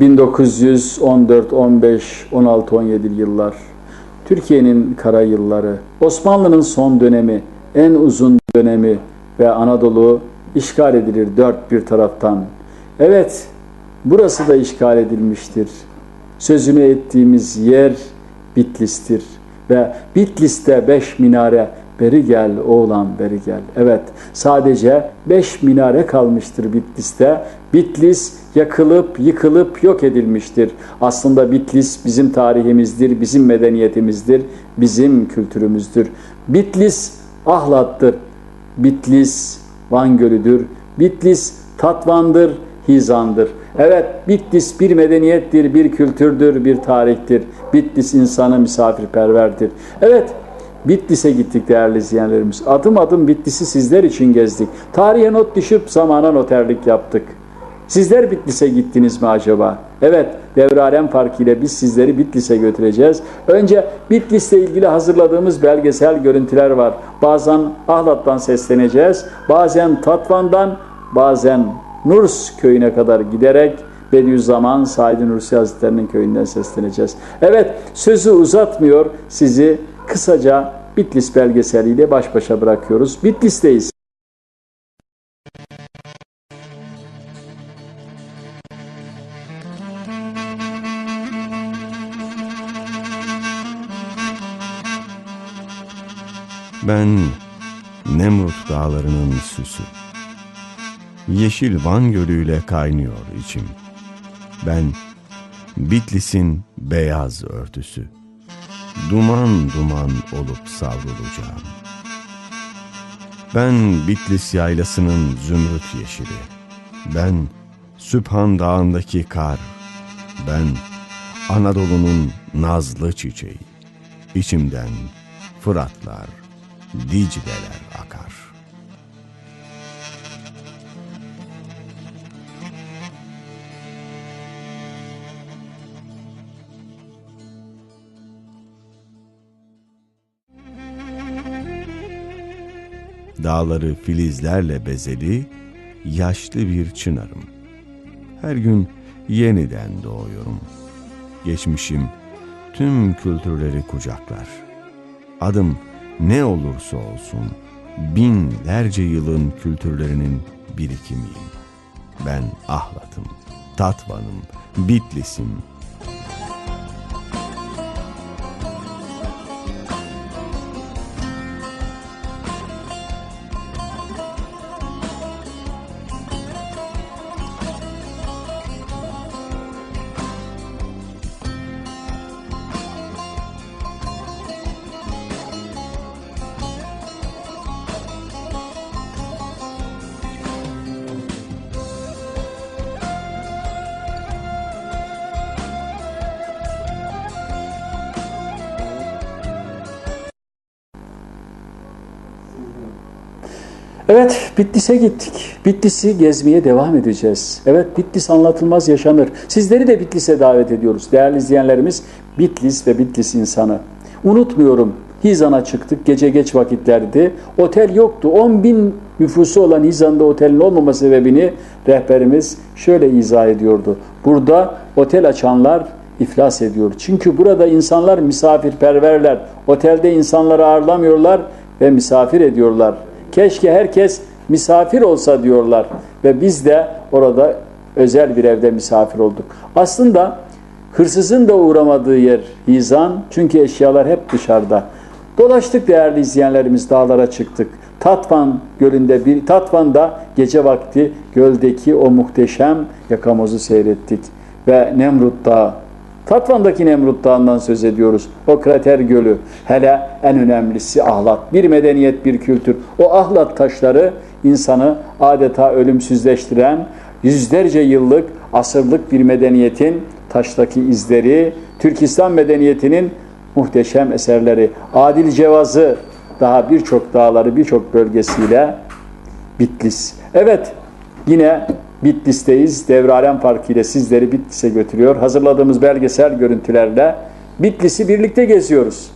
1914, 15, 16, 17 yıllar. Türkiye'nin kara yılları, Osmanlı'nın son dönemi, en uzun dönemi ve Anadolu işgal edilir dört bir taraftan. Evet, burası da işgal edilmiştir. Sözünü ettiğimiz yer Bitlis'tir. Ve Bitlis'te beş minare beri gel oğlan beri gel. Evet sadece beş minare kalmıştır Bitlis'te. Bitlis yakılıp yıkılıp yok edilmiştir. Aslında Bitlis bizim tarihimizdir, bizim medeniyetimizdir, bizim kültürümüzdür. Bitlis Ahlat'tır. Bitlis Van Gölü'dür. Bitlis Tatvan'dır, Hizan'dır. Evet, Bitlis bir medeniyettir, bir kültürdür, bir tarihtir. Bitlis insanı misafirperverdir. Evet, Bitlis'e gittik değerli izleyenlerimiz. Adım adım Bitlis'i sizler için gezdik. Tarihe not düşüp zamana noterlik yaptık. Sizler Bitlis'e gittiniz mi acaba? Evet, Devralem Parkı ile biz sizleri Bitlis'e götüreceğiz. Önce Bitlis'le ilgili hazırladığımız belgesel görüntüler var. Bazen Ahlat'tan sesleneceğiz, bazen Tatvan'dan, bazen Nurs köyüne kadar giderek Bediüzzaman Said Nursi Hazretleri'nin köyünden sesleneceğiz. Evet, sözü uzatmıyor, sizi kısaca Bitlis belgeseliyle baş başa bırakıyoruz. Bitlis'teyiz. Ben Nemrut dağlarının süsü. Yeşil Van Gölü'yle kaynıyor içim. Ben Bitlis'in beyaz örtüsü. Duman duman olup savrulacağım. Ben Bitlis yaylasının zümrüt yeşili. Ben Sübhan Dağı'ndaki kar. Ben Anadolu'nun nazlı çiçeği. İçimden Fıratlar, Dicleler akar. Dağları filizlerle bezeli, yaşlı bir çınarım. Her gün yeniden doğuyorum. Geçmişim tüm kültürleri kucaklar. Adım ne olursa olsun binlerce yılın kültürlerinin birikimiyim. Ben Ahlat'ım, Tatvan'ım, Bitlis'im, Evet, Bitlis'e gittik. Bitlis'i gezmeye devam edeceğiz. Evet, Bitlis anlatılmaz yaşanır. Sizleri de Bitlis'e davet ediyoruz. Değerli izleyenlerimiz, Bitlis ve Bitlis insanı. Unutmuyorum, Hizan'a çıktık, gece geç vakitlerdi. Otel yoktu. 10 bin nüfusu olan Hizan'da otelin olmama sebebini rehberimiz şöyle izah ediyordu. Burada otel açanlar iflas ediyor. Çünkü burada insanlar misafirperverler. Otelde insanları ağırlamıyorlar ve misafir ediyorlar. Keşke herkes misafir olsa diyorlar ve biz de orada özel bir evde misafir olduk. Aslında hırsızın da uğramadığı yer Hizan çünkü eşyalar hep dışarıda. Dolaştık değerli izleyenlerimiz dağlara çıktık. Tatvan gölünde bir Tatvan'da gece vakti göldeki o muhteşem yakamozu seyrettik ve Nemrut Dağı Tatvan'daki Nemrut Dağı'ndan söz ediyoruz. O krater gölü. Hele en önemlisi ahlat. Bir medeniyet, bir kültür. O ahlat taşları insanı adeta ölümsüzleştiren yüzlerce yıllık, asırlık bir medeniyetin taştaki izleri, Türkistan medeniyetinin muhteşem eserleri. Adil Cevazı daha birçok dağları, birçok bölgesiyle Bitlis. Evet, yine Bitlis'teyiz. Devralem Parkı ile sizleri Bitlis'e götürüyor. Hazırladığımız belgesel görüntülerle Bitlis'i birlikte geziyoruz.